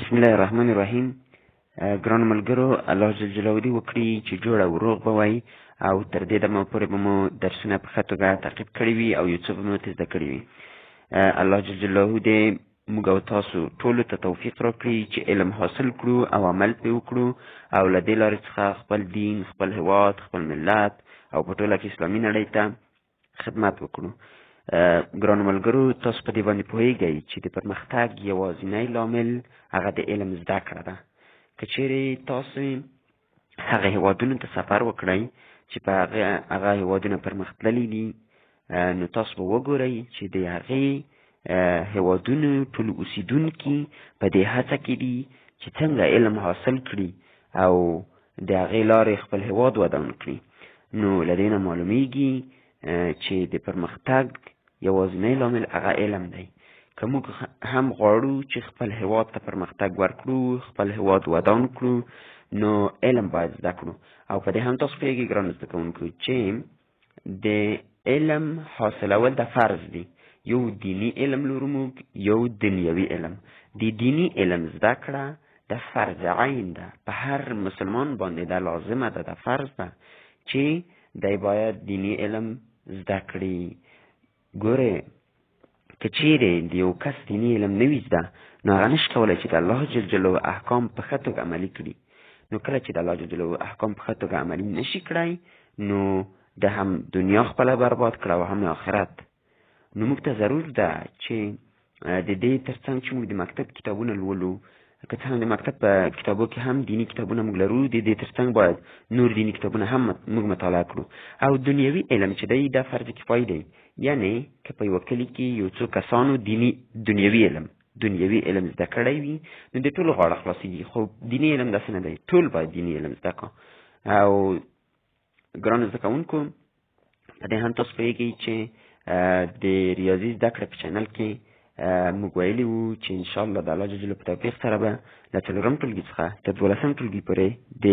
بسم الله الرحمن الرحیم ګرانو ملګرو الله جل جلاله دې وکړي چې جوړ او روغ به وای او تر دې دمه پورې به مو درسونه په ښه توګه تعقیب کړي وي او یو څه به مو ترې زده کړي وي. الله جل جلاله دې موږ او تاسو ټولو ته توفیق راکړي چې علم حاصل کړو او عمل پرې وکړو او له دې لارې څخه خپل دین خپل هیواد خپل ملت او په ټوله کې اسلامي نړۍ ته خدمت وکړو ګرانو ملګرو تاسو په دې باندې پوهیږئ چې د پرمختګ یوازینی لامل هغه د علم زده کړه ده. که چیرې تاسو هغه هیوادونو ته سفر وکړئ چې په هغه هغه هیوادونه پرمختللي دي نو تاسو به وګورئ چې د هغې هیوادونو ټول اوسیدونکي په دې هڅه کې دي چې څنګه علم حاصل کړي او د هغې لارې خپل هیواد ودان کړي. نو له دې نه معلومیږي چې د پرمختګ یوازینی لامل هغه علم دی. که موږ هم غواړو چې خپل هیواد ته پرمختګ ورکړو خپل هیواد ودان کړو نو علم باید زده کړو. او په دې هم تاسو پوهېږئ ګرانو زده کوونکو چې د علم حاصلول د فرض دی. یو دینی علم لرو موږ یو دنیوي علم. د دینی علم زده کړه د فرض عین ده. په هر مسلمان باندې دا لازمه ده د فرض ده چې دی باید دینی علم زده کړي ګوره که چیرې د یو کس دیني علم نه وي زده نو هغه نشي کولی چې د الله جل جلاله احکام په ښه توګه عملي کړي. نو کله چې د الله جل جلاله احکام په ښه توګه عملي نشي کړی نو د هم دنیا خپله برباد کړه او هم آخرت. نو موږ ته ضرور ده چې د دې ترڅنګ چې موږ د مکتب کتابونه لولو که هم د مکتب په کتابو کې هم دینی کتابونه موږ لرو د دې ترڅنګ باید نور دینی کتابونه هم موږ مطالعه کړو او دنیوي علم چې دی دا فرض کفایي دی یعنی که په یوه کلي کې یو څو کسانو دینی دنیوي علم دنیوي علم زده کړی وي نو د ټولو غاړه خلاصېږي خو دیني علم داسې نه دی ټول باید دیني علم زده کړو او ګرانو زده کوونکو په دې هم تاسو پوهېږئ چې د ریاضي زده کړې په چینل کې موږ ویلي وو چې انشاءالله د الله جل په توفیق سره به له څلورم ټولګي څخه تر دولسم ټولګي پورې د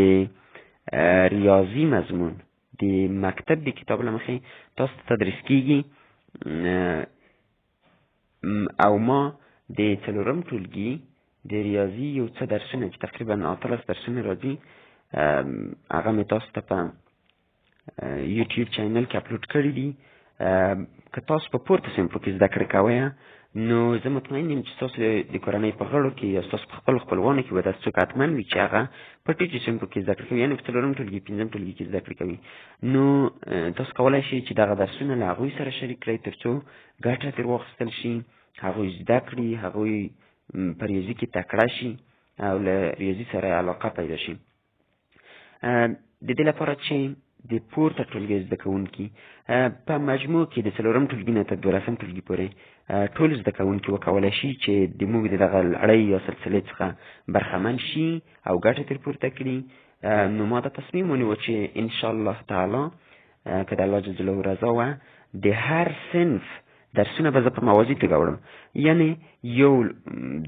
ریاضي مضمون. د مکتب د کتاب له مخې تاسو ته تدریس کیږي او ما د څلورم ټولګي د ریاضي یو څه درسونه چې تقریبا اتلس درسونه راځي هغه مې تاسو ته په یوټیوب چینل کې اپلوډ کړي دي که تاسو په پورته سیمپو کې زده کړې کوئ نو زه مطمئن یم چې تاسو د کورنۍ په غړو کې یا تاسو په خپل خپلوانو کې به داسې څوک حتمن وي چې هغه په ټیټو سیمپو کې زده کړې کوي یعنې په څلورم ټولګي پنځم ټولګي کې زده کړې کوي. نو تاسو کولی شئ چې دغه درسونه له هغوی سره شریک کړئ تر څو ګټه ترې واخیستل شي هغوی زده کړي هغوی په ریاضي کې تکړه شي او له ریاضي سره علاقه پیدا شي. د دې لپاره چې د پورته ټولګي زده کوونکي په مجموع کې د څلورم ټولګي نه تر دولسم ټولګي پورې ټول زده کوونکي وکولی شي چې د موږ د دغه لړۍ یا سلسلې څخه برخمن شي او ګټه ترې پورته کړي. نو ما دا تصمیم ونیوه چې انشاءالله تعالی که د الله جل رضا وه د هر صنف درسونه به زه په موازي توګه وړم. یعنی یو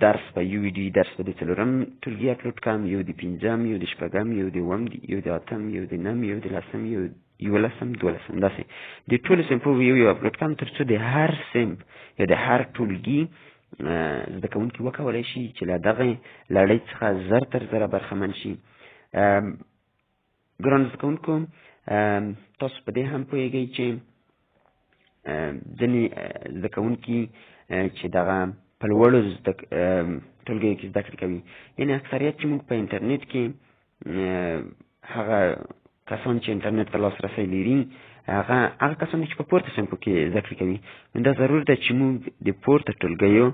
درس به یو ویډیو درس به د څلورم ټولګي اپلوډ کړم یو د پنځم یو د شپږم یو د اووم یو د اتم یو د نهم یو د لسم یو یولسم دولسم داسې. د ټولو صنفو یو یو اپلوډ کړم تر څو د هر صنف یا د هر ټولګي زده کوونکي وکولی شي چې له دغې لړۍ څخه زر تر زره برخمن شي. ګرانو زده کوونکو تاسو په دې هم پوهېږئ چې ځینې زده کوونکي چې دغه په لوړو ټولګیو کې زده کړې کوي. یعنې اکثریت چې موږ په انټرنیټ کې هغه کسان چې انټرنیټ ته لاسرسی لري هغه هغه کسان چې په پورته صنفو کې زده کړې کوي. نو دا ضرور ده چې موږ د پورته ټولګیو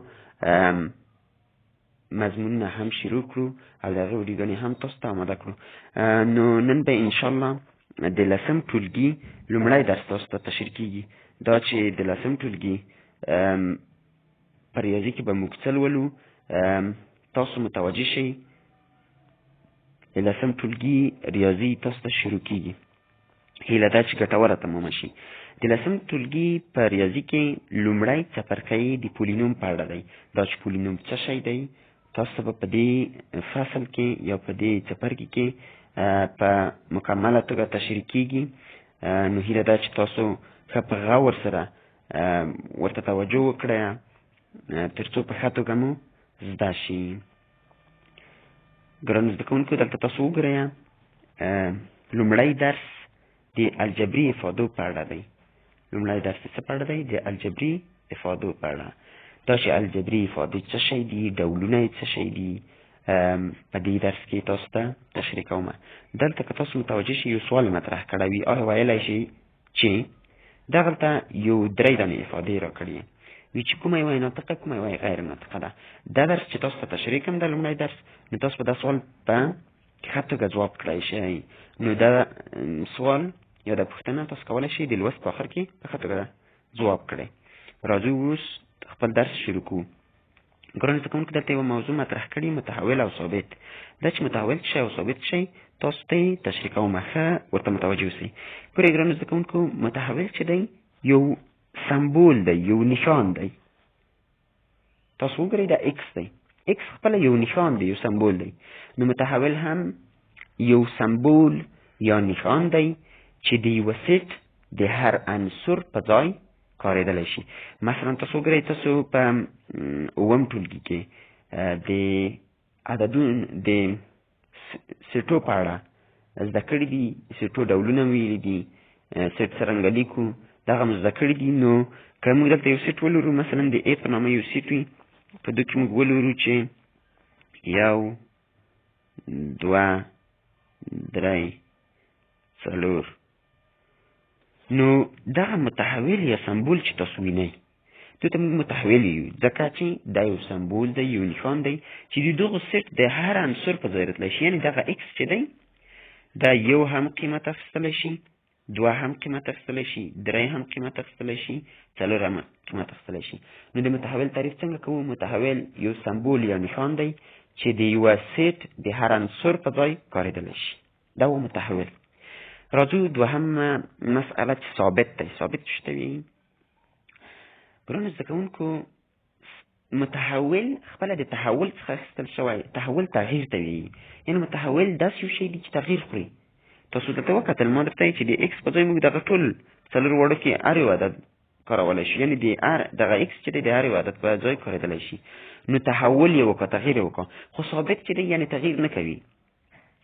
مضمونونه هم شروع کړو او د هغې ویډیوګانې هم تاسو ته اماده کړو. نو نن به انشاءالله د لسم ټولګي لومړی درس تاسو ته تشریح کیږي. دا چې د لسم ټولګي په ریاضي کې به موږ څه لولو تاسو متوجه شئ. لسم ټولګي ریاضي تاسو ته شروع کیږي. هیله ده چې ګټوره تمامه شي. د لسم ټولګي په ریاضي کې لومړی څپرکی د پولینوم په اړه دی. دا چې پولینوم څه شی دی تاسو به په دې فصل کې یا په دې څپرکي کې په مکمله توګه تشریح کیږي. نو هیله ده چې تاسو ښه په غور سره ورته توجه وکړئ. تر څو په ښه توګه مو زده شي. ګرانو زده کوونکو دلته تاسو وګورئ. لومړی درس د الجبري افادو په اړه دی. لومړی درس څه په اړه دی؟ د الجبري افادو په اړه. دا چې الجبري افادې څه شی دي ډولونه یې څه شی دي په دې درس کې تاسو ته تشریح کوم دلته که تاسو متوجه شئ یو سوال مطرح کړی وي آیا ویلی شي چې دغلته یو درې دانې افادې راکړي وي چې کومه یوه ناطقه کومه یوه غیر ناطقه ده دا درس چې تاسو ته تشریح کوم د لومړی درس نو تاسو به دا سوال په ښه توګه ځواب کړی شئ نو دا سوال یا دا پوښتنه تاسو کولی شئ د لوست په آخر کې په ښه توګه ځواب کړئ راځو اوس خپل درس شروع کوو ګرانو زده کوونکو دلته یوه موضوع مطرح کړي متحول او ثابت. دا چې متحول شی او ثابت شی تاسو ته تشریح کوم ښه ورته متوجه اوسئ. ګورئ ګرانو زده کوونکو متحول چې دی یو سمبول دی یو نشان دی. تاسو وګورئ دا ایکس دی. ایکس خپل یو نشان دی یو سمبول دی. نو متحول هم یو سمبول یا نشان دی چې د یو سیټ د هر عنصر په ځای کارېدلی شي. مثلا تاسو وګورئ تاسو په اووم ټولګي کې د عددونو د سیټو په اړه زده کړي دي سیټو ډولونه ویلي دي سیټ څرنګه لیکو دغه مو زده کړي دي. نو که موږ دلته یو سیټ ولرو مثلا د ا په نامه یو سیټ وي په دوی کې موږ ولرو چې یو دوه درې څلور نو دغه متحول یا سمبول چې تاسو وینئ دې ته متحول یو ځکه چې دا یو سمبول دی یو نښان دی چې د دغه سیټ د هر عنصر په ځای راتلی شي یعنې دغه اکس چې دی دا یو هم قیمت اخیستلی شي دوه هم قیمت اخیستلی شي درې هم قیمت اخیستلی شي څلور هم قیمت اخیستلی شي. نو د متحول تعریف څنګه کوو؟ متحول یو سمبول یا نښان دی چې د یوه سیټ د هر عنصر په ځای کارېدلی شي. دا و متحول راځو دوهم مسئله چې ثابت دی ثابت څه ته وایي ګرانو زده کوونکو متحول خپله د تحول څخه اخیستل شوی تحول تغییر ته وایي یعنې متحول داسې یو شی دی چې تغییر خوري. تاسو دلته وکتل ما درته چې د ایکس په ځای موږ دغه ټول څلور وړو کې هر یو عدد کارولی شي. یعنې د هر دغه ایکس چې دی د هر یو عدد په ځای کارېدلی شي. نو تحول یې وکړه تغییر یې وکړه. خو ثابت چې دی یعنې تغییر نه کوي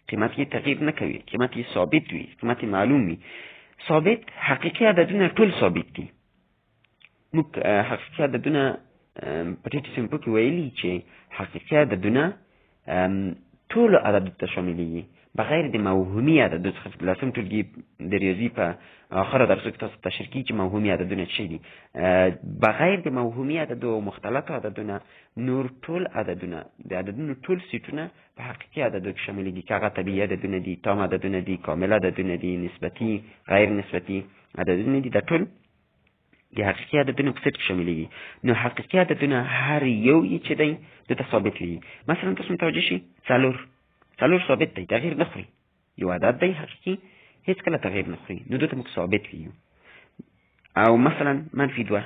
قیمت یې تغییر نه کوي قیمت یې ثابت وي قیمت یې معلوم وي ثابت حقیقي عددونه ټول ثابت دي موږ حقیقي عددونه په ټیټ سیمپو کې ویلي چې حقیقي عددونه ټولو عددو ته شاملېږي بغیر د موهومي عددو څخه لسم ټولګي د ریاضي په آخره درسو کې تاسو تشریح کیږي چې موهومي عددونه څه دي. بغیر د موهومي عددو او مختلطو عددونه نور ټول عددونه د عددونو ټول سیټونه په حقیقي عددو کې شامل دي. که هغه طبیعي عددونه دي تام عددونه دي کامل عددونه دي نسبتي غیر نسبتي عددونه دي دا ټول د حقیقي عددونو په سیټ کې شاملېږي. نو حقیقي عددونه هر یو یې چې دی دلته ثابت وي مثلا تاسو متوجه شئ؟ څلور څلور ثابت دی تغییر نه خوري. یو عدد دی حقیقي هیڅ کله تغییر نه خوري. نو دلته موږ ثابت ویو او مثلا منفي دوه.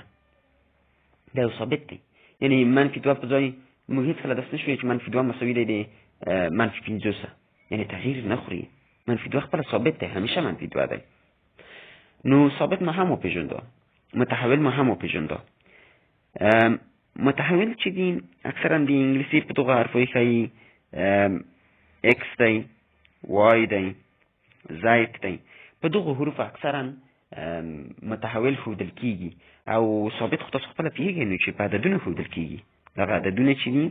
دا یو ثابت دی. یعنی منفي دوه په ځای موږ هیڅ کله داسې نشو چې منفي دوه مساوي دی د منفي پنځوسه یعنی تغییر نه خوري. منفي دوه خپله ثابت دی همیشه منفي دوه دی. نو ثابت ما هم وپېژنده متحول ما هم وپېژنده متحول چې دي اکثرا د انګلیسي په دغه حرفو یې ښایي x دی y دی z دی په دغه حروف اکثرا متحول ښودل کیږي او ثابت خو تاسو خپله پوهېږئ چې په عددونو ښودل کیږي دغه عددونه چې دي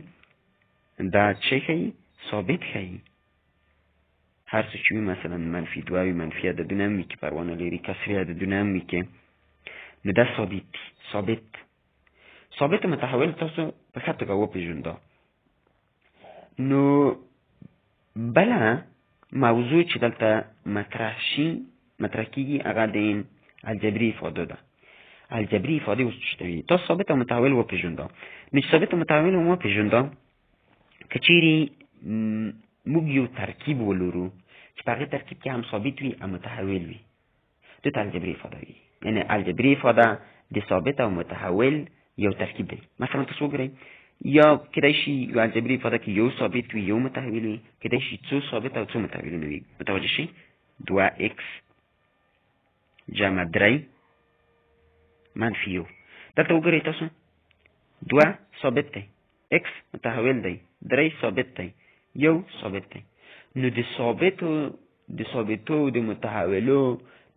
دا څه ښیي ثابت ښیي هر څه چې وي مثلا منفي دوه وي منفي عددونه هم وي چې پروا نه لري کسري عددونه هم وي کې نو دا ثابت دي ثابت ثابت متحول تاسو په ښه توګه وپېژنده نو بله موضوع چې دلته مطرح شي مطرح کیږي هغه د الجبري افاده ده. الجبري افاده اوس څه وي تاسو ثابت او متحول وپېژنده نو چې ثابت او متحول مو وپېژنده که چیرې موږ یو ترکیب ولرو چې په هغې ترکیب کې هم ثابت وي او متحول وي. ته الجبري افاده وي یعنې الجبري افاده د ثابت او متحول یو ترکیب دی. مثلا تاسو وګورئ یا کدای شي یو الجبري افاده کې یو ثابت وي یو متحول وي کدای شي څو ثابت او څو متحولونه وي. متوجه شئ؟ دوه اکس جمع درې منفي یو. دلته وګورئ تاسو. دوه ثابت دی. اکس متحول دی. درې ثابت دی. یو ثابت دی. نو د ثابتو د ثابتو د متحولو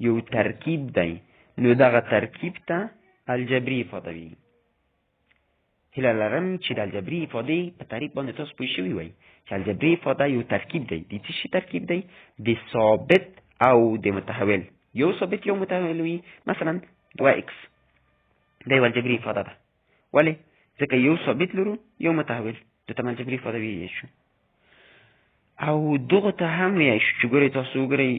یو ترکیب دی. نو دغه ترکیب ته الجبري افاده وي هیله لرم چې د الجبري افادې په تعریف باندې تاسو پوه شوي وئ چې الجبري افاده یو ترکیب دی. د څه شي ترکیب دی؟ د ثابت او د متحول. یو ثابت یو متحول وي مثلا دوه اکس دا یو الجبري افاده ده. ولې ځکه یو ثابت لرو یو متحول. د ته الجبري افاده ویلی شو. او دغه ته هم ویلی شو چې ګورئ تاسو وګورئ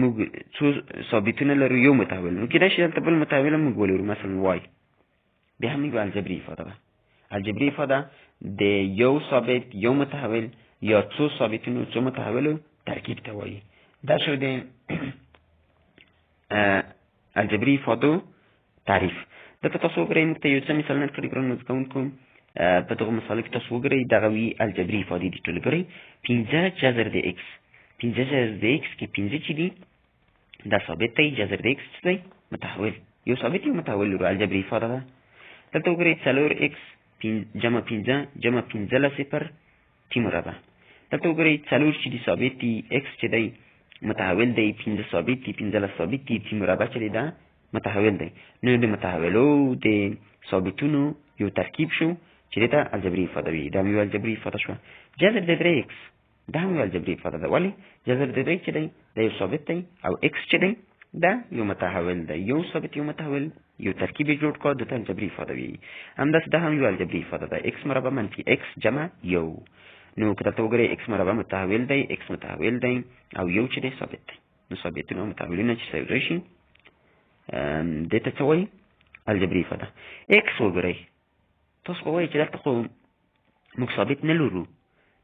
موږ څو ثابتونه لرو یو متحول. نو کېدای شي دلته بل متحول هم موږ ولرو مثلا وای بیا هم یو الجبري افاده ده الجبري افاده د یو ثابت یو متحول یا څو ثابتونو څو متحولو ترکیب ته وایي. دا شو د الجبري افادو تعریف. دلته تاسو وګورئ موږ ته یو څه مثالونه کړي ګرانو زده کوونکو. په دغه مثالو کې تاسو وګورئ دغه وي الجبري افادې دي ټولې ګورئ پنځه جذر د اکس پنځه جذر د اکس کې پنځه چې دي دا ثابت دی جذر د اکس څه دی؟ متحول. یو ثابت یو متحول لرو الجبري افاده ده. دلته وګورئ څلور اکس جمع پنځه جمع پنځلس صفر ټي مربع دلته وګورئ څلور چې دي ثابت دي اکس چې دی؟ متحول دی پنځه ثابت دي پنځلس ثابت دي ټي مربع چې دی؟ دا متحول دی. نو د متحولو د ثابتونو یو ترکیب شو چې دته الجبري افاده وي. دا یو الجبري افاده شو جذر د درې اکس دا هم یو الجبري افاده ده. ولې جذر د درې چې دی؟ دا یو ثابت دی او اکس چې دی دا یو متحول دی یو ثابت یو متحول یو ترکیب جوړ کړه د الجبري افاده وي. همداس دا هم یو الجبري افاده ده اکس مربع منفي اکس جمع یو. نو کله ته وګورئ اکس مربع متحول دی اکس متحول دی او یو چې دی ثابت. دی نو ثابتونه متحولونه چې سره شي دې ته څه وایي؟ الجبري افاده اکس وګورئ. تاسو خو وایي چې دلته خو موږ ثابت نه لرو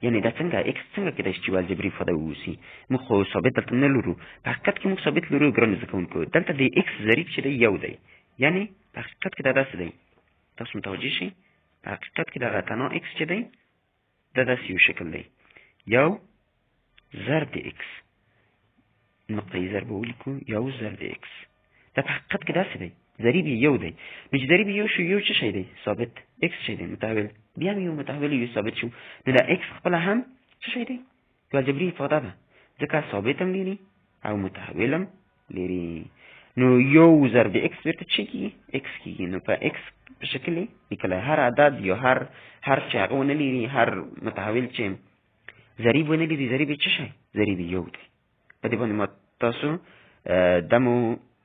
یعنی دا څنګه؟ اکس څنګه کېدای شي چې الجبري افاده ووسي موږ خو ثابت دلته نه لرو. په حقیقت کې موږ ثابت لرو ګرانو زده کوونکو. دلته د اکس ضریب چې دی یو دی. یعنی په حقیقت کې دا داسې دی. تاسو متوجه شئ؟ په حقیقت کې دغه تنها اکس چې دی دا داسې یو شکل دی. یو ضرب د اکس نقطه ضرب ولیکو یو ضرب د اکس دا په حقیقت کې داسې دی ضریب یو دی. نو چې ضریب یو شو یو څه شی دی؟ ثابت اکس شی دی؟ متحول. بیا هم یو متحول یو ثابت شو. نو دا اکس خپله هم څه شی دی؟ یوه جبري افاده ده. ځکه ثابت هم لري او متحول هم لري نو یو ضرب اکس بیرته څه کېږي اکس کېږي نو په اکس په شکل لیکلی هر عدد یا هر هر چې هغه ونه لري هر متحول چې ضریب ونه لري ضریب څه شی؟ ضریب یو دی. په دې باندې تاسو دمو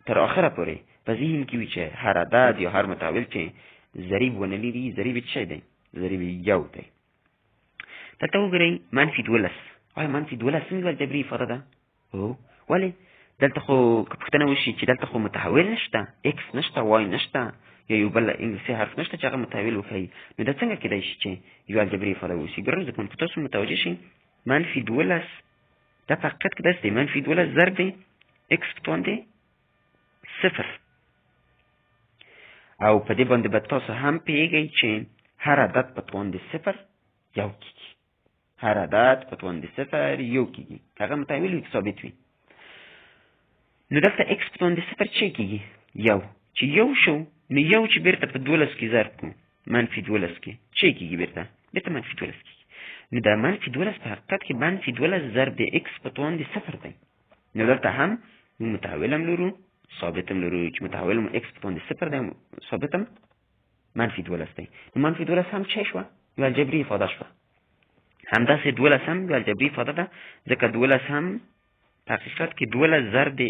تر آخره پورې په ذهن کې وي چې هر عدد یا هر متحول چې ضریب ونه لري ضریب څه دی؟ ضریب یو دی. دلته وګورئ منفي دولس. آیا منفي دولس څنګه الجبري افاده ده؟ هو. ولې؟ دلته خو پوښتنه وشي چې دلته خو متحول نشته اکس نشته وای نشته یا یو بل انګلیسي حرف نشته چې هغه متحول وښیي نو دا څنګه کېدای شي چې یو الجبري افاده وشي؟ ګرانو زده کوونکو تاسو متوجه شئ منفي دولس دا حقیقت کې داسې منفي دولس ضرب دی اکس په توان دی صفر او په دې باندې به تاسو هم پیږئ چې هر عدد په توان د صفر یو کېږي هر عدد په توان د صفر یو کېږي هغه متحول وي ثابت وي. نو دلته اکس په توان د صفر څه کېږي یو. چې یو شو نو یو چې بیرته په دولس کې ضرب کړو منفي دولس کې. څه کېږي بیرته؟ بیرته منفي دولس کېږي نو دا منفي دولس په حقیقت کې منفي دولس ضرب د اکس په توان د صفر دی. نو دلته هم متحول هم لرو ثابت هم لرو چې متحول په توان د صفر دی ثابت هم منفي دولس دی. نو منفي دولس هم څه شوه؟ یو الجبري افاده شوه. همداسې دولس هم یو الجبري افاده ده ځکه دولس هم په حقیقت کې دولس ضرب د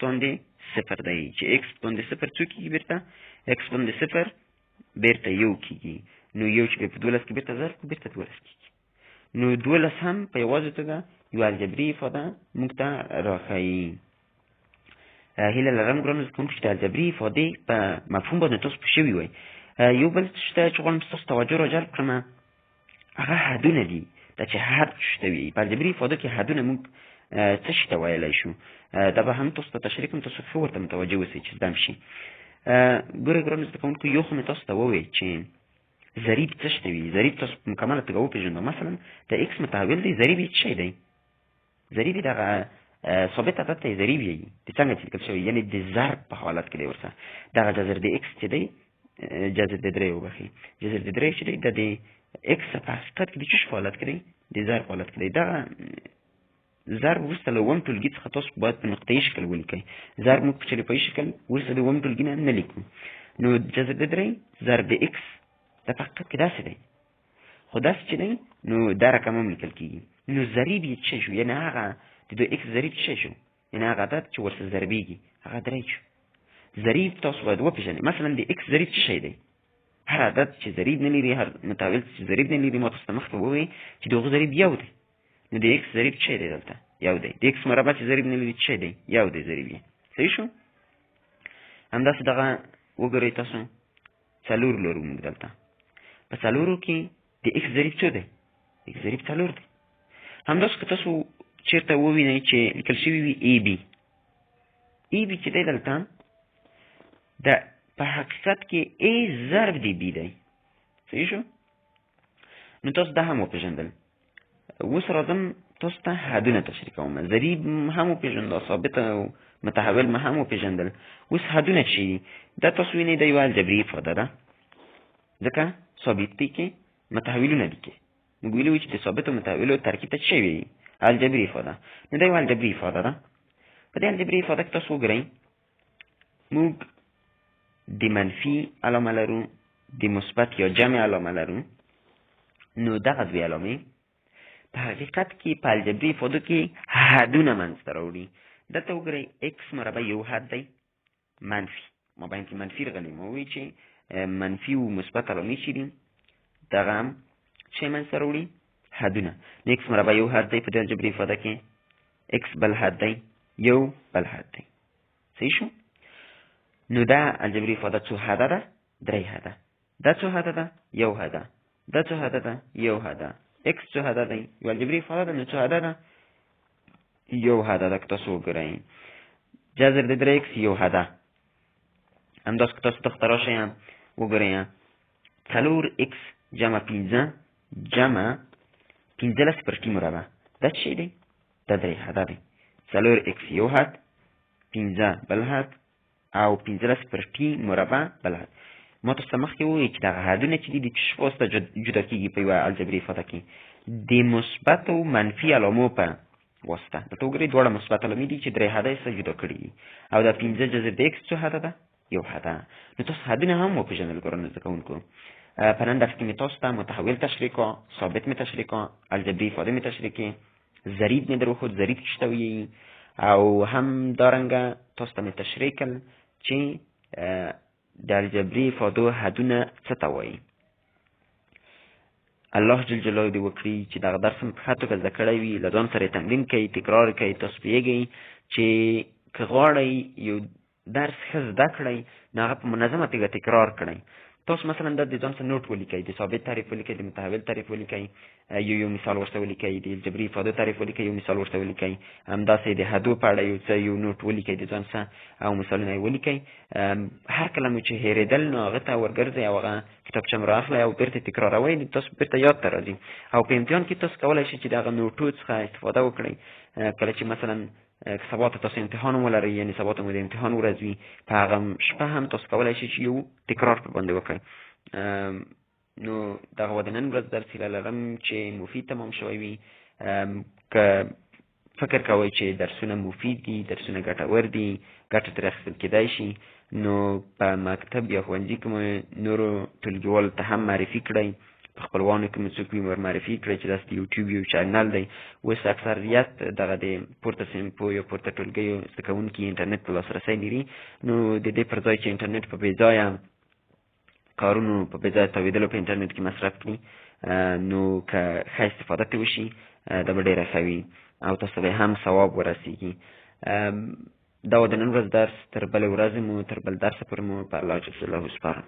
توان د صفر دی. چې توان د صفر څو کېږي په توان د صفر بیرته یو کېږي نو یو چې په دولس کې بیرته ضرب بیرته دولس کېږي نو دولس هم په یوازې توګه یو الجبري افاده موږ ته راښایي هیله لرم ګرانو زده کوونکو چې د الجبري افادې په مفهوم باندې تاسو پوه شوي وئ. یو بل شته چې غواړم ستاسو توجه راجلب کړم. هغه حدونه دي دا چې حد شته وي. په الجبري افادو کې حدونه موږ څه شي ته ویلی شو؟ دا به هم تاسو ته تشریح کوم تاسو ښه ورته متوجه اوسئ چې زده شي. ګورئ ګرانو زده کوونکو یو خو مې تاسو ته وویل چې ضریب څه شته وي؟ ضریب تاسو مکمله توګه وپېژنو مثلا د اکس متحول دی ضریب یې څه شی دی؟ ضریب یې دغه ثابت عدد ته ضریب یې د څنګه چې لیکل شوی یعنی د ضرب په حالت کې دی ورسره دغه جذر د اکس چې دی جذر د درې وبخي جذر د درې چې دی د اکس په حقیقت کې د څه فعالیت کوي د ضرب فعالیت کوي دغه ضرب وروسته له اووم ټولګي څخه تاسو باید په نقطهیي شکل ولیکئ ضرب موږ په چلیپایي شکل وروسته د اووم ټولګي نه نه لیکو نو جذر د درې ضرب د اکس دا په حقیقت کې داسې دی خو داسې چې دی نو دا رقم هم لیکل کېږي نو ضریب یې څه شو یعنې هغه د دوی اکس ضریب څه شو؟ یعنې هغه عدد چې ورسره ضربېږي. هغه درې شو. ضریب تاسو باید وپېژنئ. مثلا د اکس ضریب څه شی دی؟ هر عدد چې ضریب نه لري هر متعادل چې ضریب نه لري ما تاسو مخکې ووایي چې د هغه ضریب یو دی. نو د اکس ضریب څه دی دلته؟ یو دی. د اکس مربع چې ضریب نه لري څه دی؟ یو دی ضریب یې. صحیح شو؟ همداسې دغه وګورئ تاسو. څلور لرو موږ دلته. په څلورو کې د اکس ضریب څه دی؟ اکس ضریب څلور دی. همداسې که تاسو چیرته ووینئ چې لیکل شوي وي ای بي ای بي چې دی دلته د په حقیقت کې ای ضرب دی بي دی. صحیح شو؟ نو تاسو دا هم وپېژندل اوس راځم تاسو ته حدونه تشریح کوم. ضریب هم وپېژندل ثابت او متحول ما هم وپېژندل اوس حدونه چې دا تاسو وینئ د یو الجبري افاده ده. ځکه ثابت دی کې متحولونه دي کې موږ ویلي چې د ثابت او متحولو ترکیب ته څه وایي الجبري افاده نو دا یو الجبري افاده ده په دې الجبري افاده کې تاسو وګورئ موږ د منفي علامه لرو د مثبت یا جمع علامه لرو نو دغه دوې علامې په حقیقت کې په الجبري افادو کې حدونه منځته راوړي دلته وګورئ اکس مربع یو حد دی منفي ما باید کې منفي راغلی ما وایي چې منفي او مثبت علامې چې دي دغه هم څه منځته راوړي حدونه. نو اکس مربع یو حد دی په دې الجبري افاده کې اکس بل حد دی یو بل حد دی. صحیح شو؟ نو دا الجبري افاده څو حده ده؟ درې حده. دا څو حده ده؟ یو حده. دا څو حده ده؟ یو حده. اکس څو حده دی؟ یو الجبري افاده ده نو څو حده ده؟ یو حده ده که تاسو وګورئ. جذر د درې اکس یو حده. همداسې که تاسو دغته راشئ وګورئ. څلور اکس جمع پنځه جمع پنځلس پر ټي مربع. دا څه شی دی؟ دا درې حده دی. څلور اکس یو حد پنځه بل حد او پنځلس پر ټي مربع بل حد ما تاسو مخکې وویل چې دغه حدونه چې دي د په واسطه جدا کېږي په یوه الجبري افاده کې. د مثبتو منفي علامو په واسطه. دلته وګورئ دواړه مثبت علامې دي چې درې حده یې جدا کړي دي. او دا پنځه جذر د اکس څو حده ده؟ یو حده نو تاسو حدونه هم وپېژنل ګرانو زده کوونکو په نن درس کې مې تاسو ته متحول تشریح کړه ثابت افاده مې تشریح کړې ضریب مې در وښود ضریب وایي او هم دارنګه تاسو ته کړل چې د الجبري افادو حدونه څه ته وایي الله جل جلاله دې وکړي چې دغه درس په ښه توګه زده کړی وي له ځان سره تمرین کوئ تکرار کوئ تاسو پوهېږئ چې که غواړئ یو درس ښه زده کړئ نو هغه په منظمه توګه تکرار کړئ تاسو مثلا د ځان سره نوٹ ولیکئ د ثابت تعریف ولیکئ د متحول تعریف ولیکئ یو یو مثال ورته ولیکئ د الجبري افادو تعریف ولیکئ یو مثال ورته ولیکئ همداسې د حدو په اړه یو څه یو نوٹ ولیکئ د ځان سره او مثالونه یې ولیکئ هر کله مو چې هېرېدل نو هغه ته ورګرځئ او هغه کتابچه مو رااخلئ او بېرته تکراروئ نو تاسو بېرته یاد ته راځي او په امتحان کې تاسو کولی شئ چې د هغه نوټو څخه استفاده وکړئ. کله چې مثلا سبا ته تاسو امتحان ولرئ یعنی سبا ته مو د امتحان ورځ وي په هغه شپه هم تاسو کولی شئ چې یو تکرار پر باندې وکړئ. نو دغه د نن ورځ درس هیله لرم چې مفید تمام شوی وي. که فکر کوئ چې درسونه مفید دي درسونه ګټور دي ګټه ترې اخیستل کېدای شي نو په مکتب یا ښوونځي کې مو نورو ټولګیوالو ته هم معرفي کړئ په خپلوانو کې مو څوک وي ور معرفي کړئ چې داسې د یوټیوب یو چینل دی. اوس اکثریت دغه د پورته سیمپو یا پورته ټولګیو زده کوونکي انټرنیټ ته لاسرسی لري. نو د دې پر ځای چې انټرنیټ په بې ځایه کارونو په بې ځایه تاویدلو په انټرنیټ کې مصرف کړي نو که ښه استفاده ترې وشي دا به ډېره ښه وي او تاسو به هم ثواب ورسیږي. دا و د نن ورځ درس تر بلې ورځې مو تر بل درسه پورې مو په الله جل جلاله سپارم